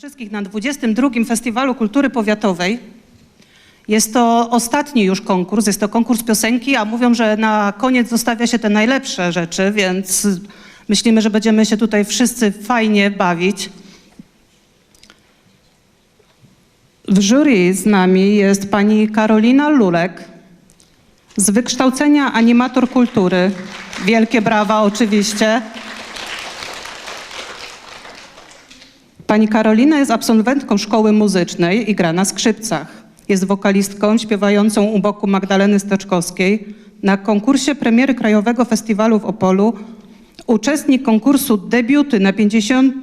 wszystkich na 22. Festiwalu Kultury Powiatowej. Jest to ostatni już konkurs, jest to konkurs piosenki, a mówią, że na koniec zostawia się te najlepsze rzeczy, więc myślimy, że będziemy się tutaj wszyscy fajnie bawić. W jury z nami jest pani Karolina Lulek, z wykształcenia animator kultury. Wielkie brawa oczywiście. Pani Karolina jest absolwentką szkoły muzycznej i gra na skrzypcach. Jest wokalistką śpiewającą u boku Magdaleny Steczkowskiej. Na konkursie premiery Krajowego Festiwalu w Opolu uczestnik konkursu debiuty na 50.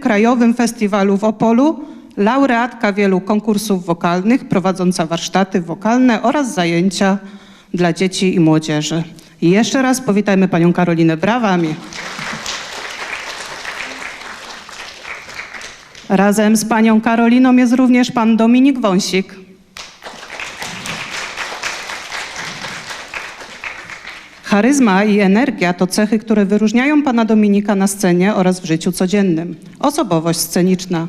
Krajowym Festiwalu w Opolu, laureatka wielu konkursów wokalnych, prowadząca warsztaty wokalne oraz zajęcia dla dzieci i młodzieży. I jeszcze raz powitajmy panią Karolinę brawami. Razem z panią Karoliną jest również pan Dominik Wąsik. Charyzma i energia to cechy, które wyróżniają pana Dominika na scenie oraz w życiu codziennym. Osobowość sceniczna.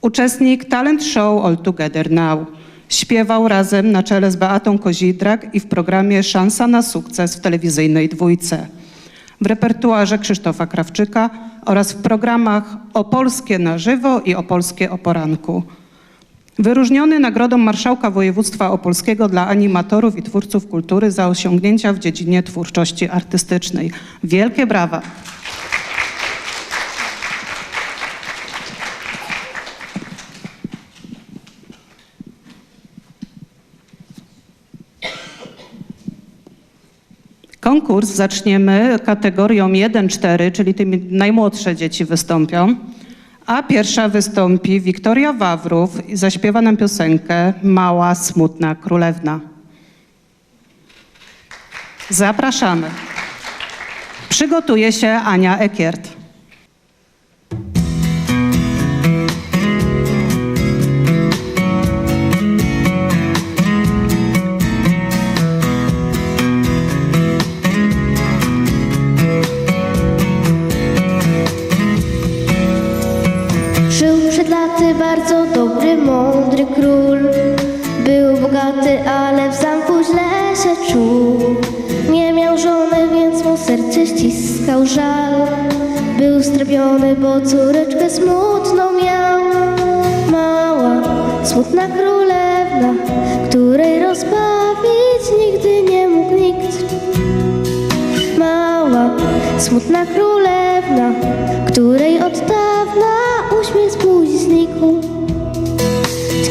Uczestnik talent show All Together Now. Śpiewał razem na czele z Beatą Kozidrak i w programie Szansa na sukces w telewizyjnej dwójce w repertuarze Krzysztofa Krawczyka oraz w programach Opolskie na żywo i Opolskie o poranku. Wyróżniony Nagrodą Marszałka Województwa Opolskiego dla animatorów i twórców kultury za osiągnięcia w dziedzinie twórczości artystycznej. Wielkie brawa! Konkurs zaczniemy kategorią 1-4, czyli tymi najmłodsze dzieci wystąpią. A pierwsza wystąpi Wiktoria Wawrów i zaśpiewa nam piosenkę Mała, smutna królewna. Zapraszamy. Przygotuje się Ania Ekiert. Żony, więc mu serce ściskał żal. Był strapiony, bo córeczkę smutną miał. Mała, smutna królewna, której rozbawić nigdy nie mógł nikt. Mała, smutna królewna, której od dawna uśmiech z znikł.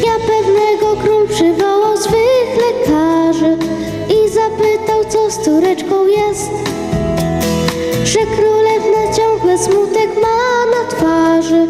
Dnia pewnego król przywołał swych lekarzy i zapytał, co z córeczką jest. Że królewna ciągle smutek ma na twarzy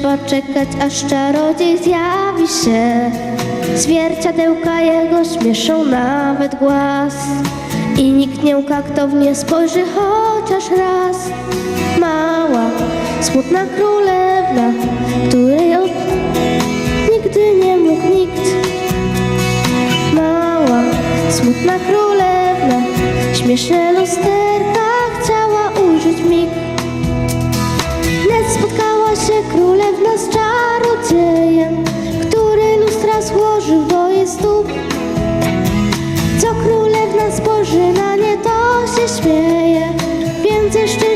Trzeba czekać, aż czarodziej zjawi się. Zwierciadełka jego śmieszą nawet głaz. I nikt nie łka, kto w nie spojrzy chociaż raz. Mała, smutna królewna, której od nigdy nie mógł nikt. Mała, smutna królewna, śmieszne lusterka królewna z czarodziejem, który lustra złożył do jej stóp. Co królewna spojrzy na nie, to się śmieje, więcej szczęścia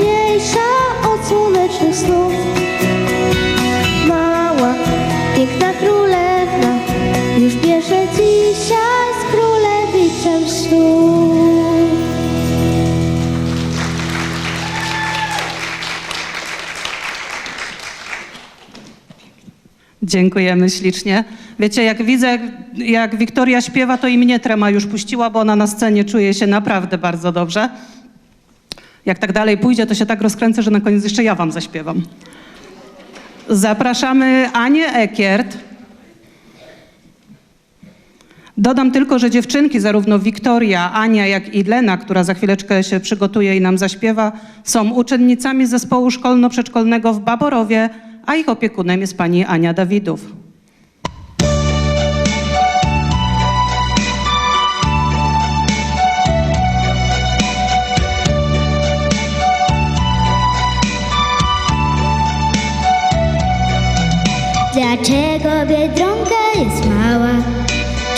radośniejsza od słonecznych snów. Mała, piękna królewna już bierze dzisiaj z królewiczem ślub. Dziękujemy ślicznie. Wiecie, jak widzę, jak Wiktoria śpiewa, to i mnie trema już puściła, bo ona na scenie czuje się naprawdę bardzo dobrze. Jak tak dalej pójdzie, to się tak rozkręcę, że na koniec jeszcze ja wam zaśpiewam. Zapraszamy Anię Ekiert. Dodam tylko, że dziewczynki, zarówno Wiktoria, Ania, jak i Lena, która za chwileczkę się przygotuje i nam zaśpiewa, są uczennicami zespołu szkolno-przedszkolnego w Baborowie, a ich opiekunem jest pani Ania Dawidów.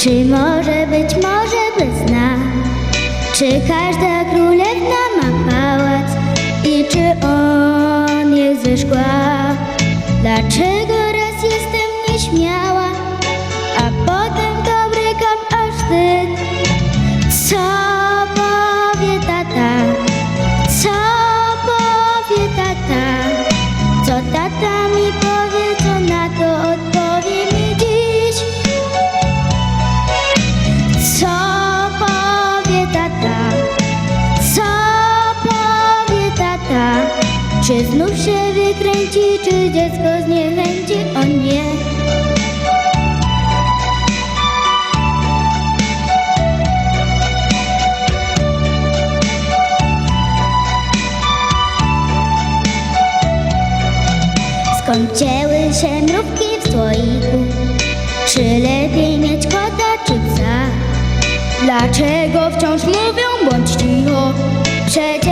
Czy może być może bez dna? Czy każda królewna ma pałac? I czy on jest ze szkła? Dlaczego Czy znów się wykręci, czy dziecko zniechęci? O nie. Skąd się mrówki w słoiku? Czy lepiej mieć kota czy psa? Dlaczego wciąż mówią bądź cicho? Przecież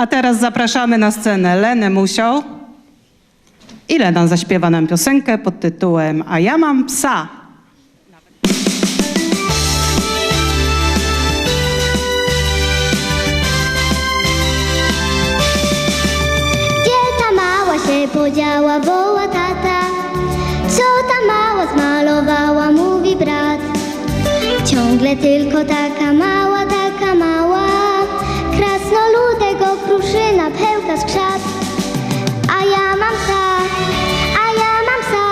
A teraz zapraszamy na scenę Lenę Musią. I Lena zaśpiewa nam piosenkę pod tytułem A ja mam psa. Gdzie ta mała się podziała, woła tata? Co ta mała zmalowała, mówi brat. Ciągle tylko taka mała, okruszyna, pełka z krzat. A ja mam psa, a ja mam psa.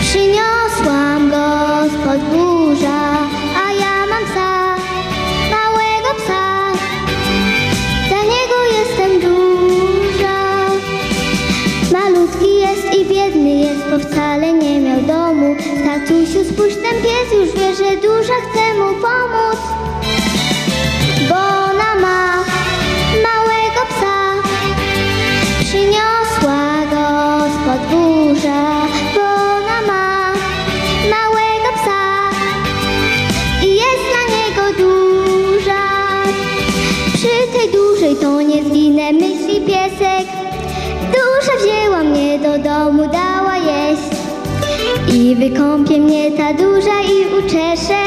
Przyniosłam go z podwórza, a ja mam psa, małego psa. Za niego jestem duża. Malutki jest i biedny jest, bo wcale nie miał domu. Tatusiu, spójrz, ten pies już wie, że duża chce Wykąpie mnie ta duża i uczesze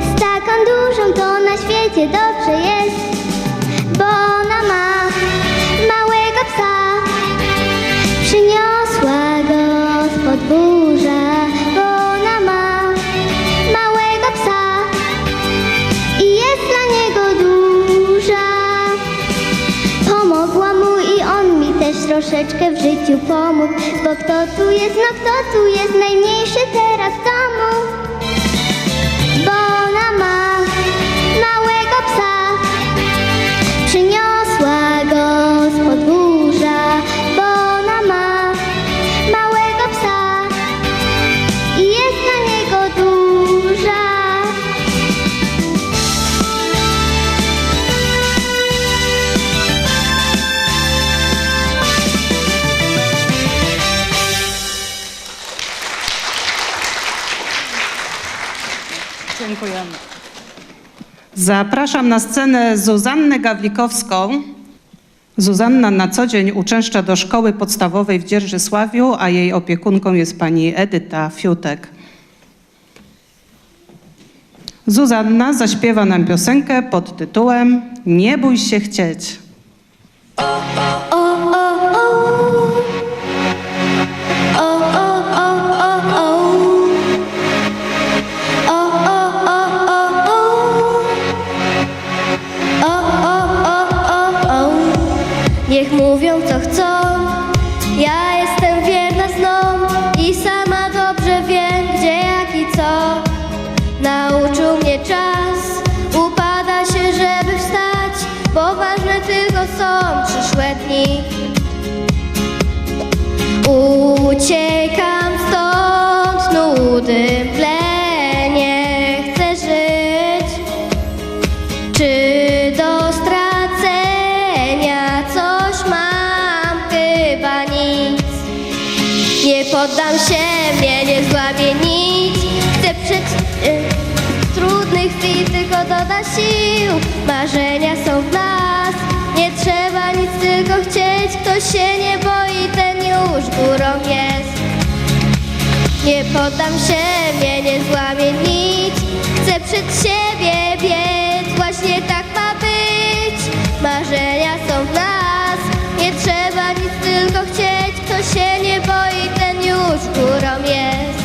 Z taką dużą to na świecie dobrze jest Bo pomógł Bo kto tu jest, no kto tu jest? Najmniejszy teraz w domu Zapraszam na scenę Zuzannę Gawlikowską. Zuzanna na co dzień uczęszcza do szkoły podstawowej w Dzierżysławiu, a jej opiekunką jest pani Edyta Fiutek. Zuzanna zaśpiewa nam piosenkę pod tytułem Nie bój się chcieć. Trudnych chwil tylko doda sił. Marzenia są w nas, nie trzeba nic tylko chcieć. Kto się nie boi, ten już górą jest. Nie poddam się, mnie nie złamie nic. Chcę przed siebie biec, właśnie tak ma być. Marzenia są w nas, nie trzeba nic tylko chcieć. Kto się nie boi, ten już górą jest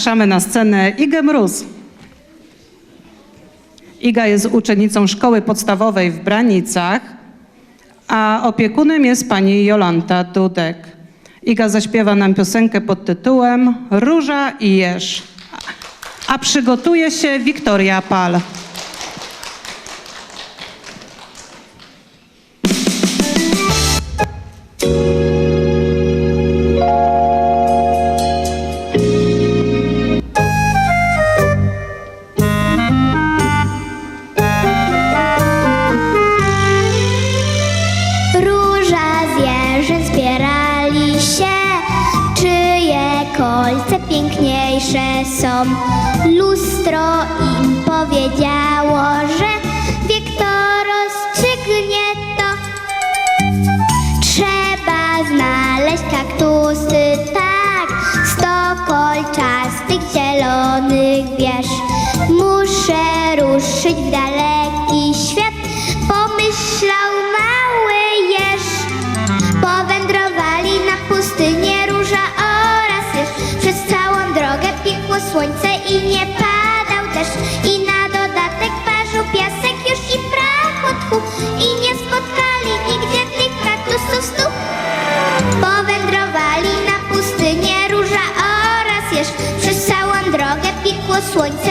Zapraszamy na scenę Igę Mróz. Iga jest uczennicą szkoły podstawowej w Branicach, a opiekunem jest pani Jolanta Dudek. Iga zaśpiewa nam piosenkę pod tytułem Róża i Jeż. A przygotuje się Wiktoria Pal. Trzeba znaleźć kaktusy tak, sto wiesz Muszę ruszyć w daleki świat. Pomyślał mały jeż. Powędrowali na pustynię róża oraz jeż Przez całą drogę piekło słońce i nie padał deszcz. I na dodatek parzył piasek już i prach I nie piekło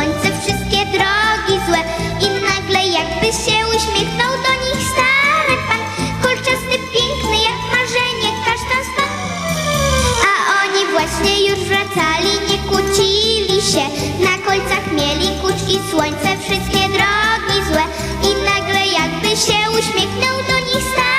słońce, wszystkie drogi złe. I nagle jakby się uśmiechnął do nich stary pan. Kolczasty, piękny jak marzenie, kasztan stan. A oni właśnie już wracali, nie kłócili się. Na kolcach mieli kurz i słońce, wszystkie drogi złe. I nagle jakby się uśmiechnął do nich stary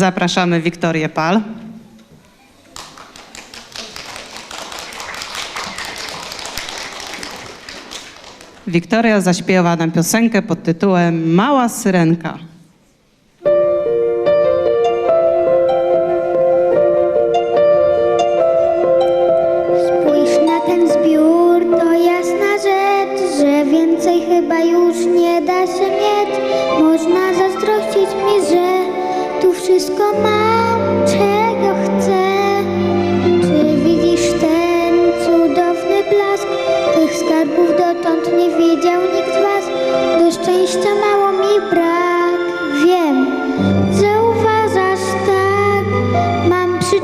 Zapraszamy Wiktorię Pal. Wiktoria zaśpiewa nam piosenkę pod tytułem Mała Syrenka. Spójrz na ten zbiór, to jasna rzecz, że więcej chyba już nie da się wszystko mam, czego chcę. Czy widzisz ten cudowny blask? Tych skarbów dotąd nie wiedział nikt z was. Do szczęścia mało mi brak, wiem, zauważasz tak. Mam przy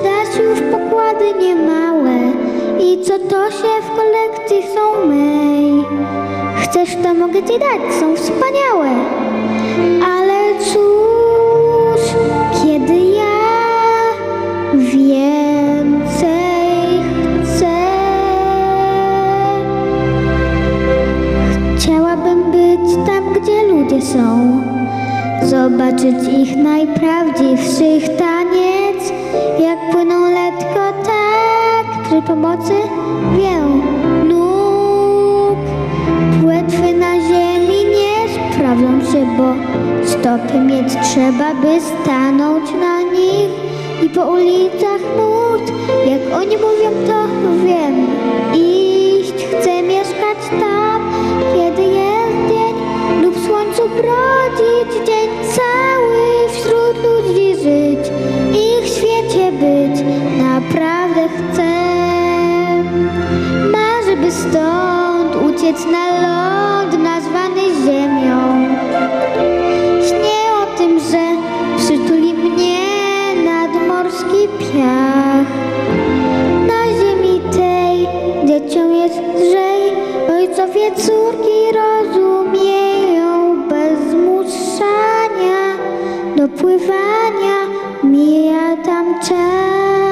już pokłady niemałe i co to się w kolekcji są mej. Chcesz, to mogę ci dać, są wspaniałe. Są. Zobaczyć ich najprawdziwszych taniec, jak płyną letko tak, przy pomocy wielu nóg. Płetwy na ziemi nie sprawdzą się, bo stopy mieć trzeba, by stanąć na nich. I po ulicach nut, jak oni mówią, to wiem. Stąd uciec na ląd nazwany ziemią. Śnię o tym, że przytuli mnie nadmorski piach. Na ziemi tej dzieciom jest lżej, ojcowie córki rozumieją bez zmuszania do pływania. Mija tam czas.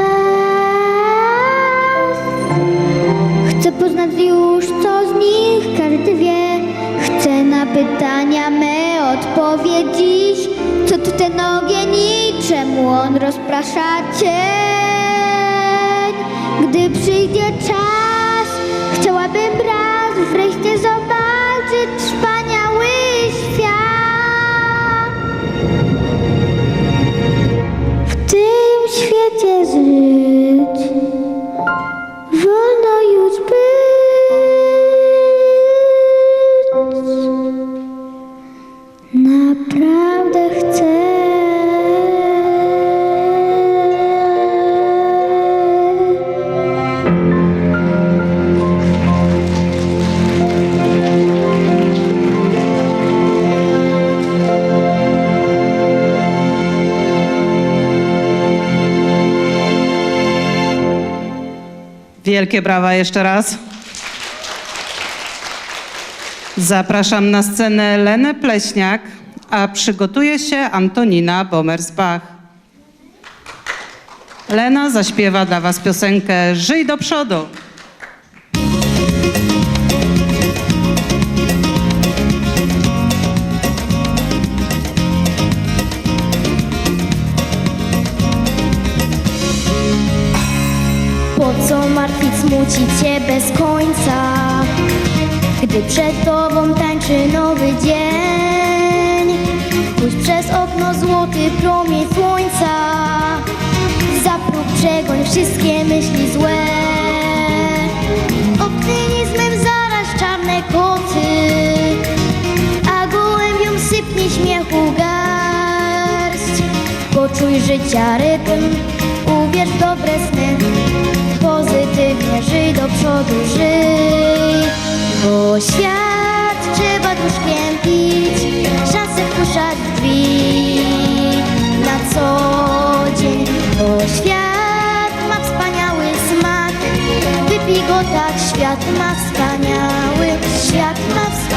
Poznać już, co z nich każdy wie. Chcę na pytania me odpowiedź dziś. Co to ten ogień i czemu on rozprasza cień? Gdy przyjdzie czas, chciałabym raz wreszcie zobaczyć wspaniały Wielkie brawa jeszcze raz. Zapraszam na scenę Lenę Pleśniak, a przygotuje się Antonina Bomersbach. Lena zaśpiewa dla Was piosenkę Żyj do przodu. Smucić się bez końca. Gdy przed tobą tańczy nowy dzień Pójdź przez okno złoty promień słońca. Za próg przegoń wszystkie myśli złe Poczuj życia rytm, uwierz w dobre sny. Pozytywnie żyj do przodu, żyj. Bo świat trzeba duszkiem pić Szansę wpuszczać drzwi. Na co dzień Bo świat ma wspaniały smak. Wypij go tak, świat ma wspaniały Świat ma wspaniały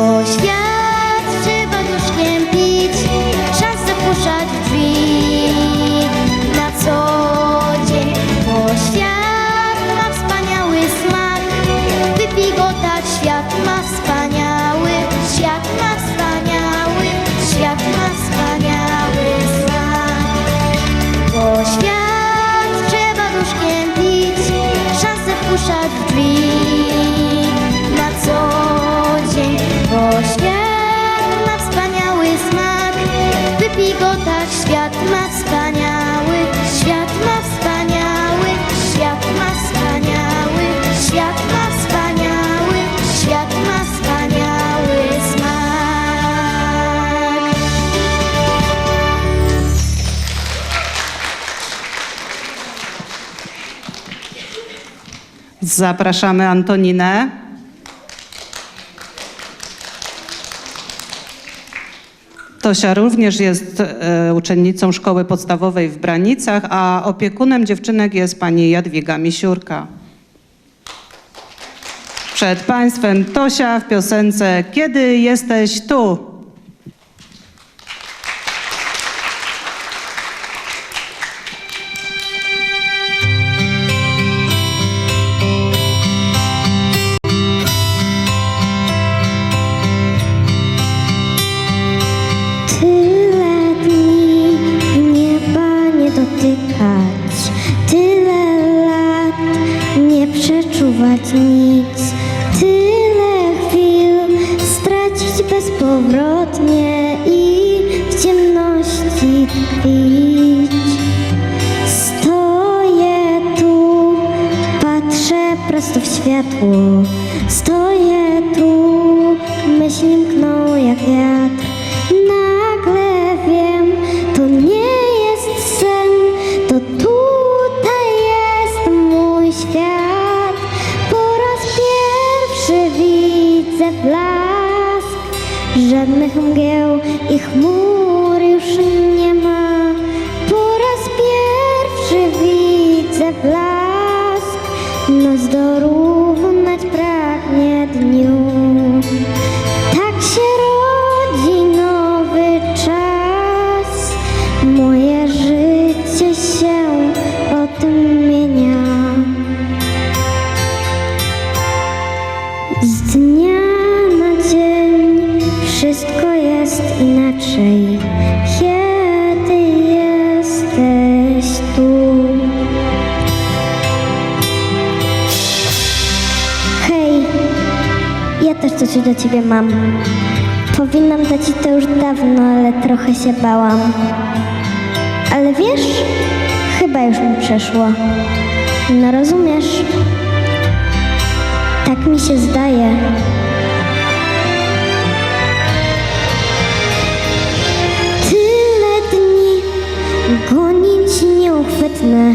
Bo świat Zapraszamy Antoninę. Tosia również jest e, uczennicą szkoły podstawowej w Branicach, a opiekunem dziewczynek jest pani Jadwiga Misiurka. Przed Państwem Tosia w piosence Kiedy jesteś tu? Przeczuwać nic, tyle chwil stracić bezpowrotnie i w ciemności tkwić. Stoję tu, patrzę prosto w światło, dawno, ale trochę się bałam. Ale wiesz, chyba już mi przeszło. No rozumiesz? Tak mi się zdaje. Tyle dni gonić nieuchwytne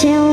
się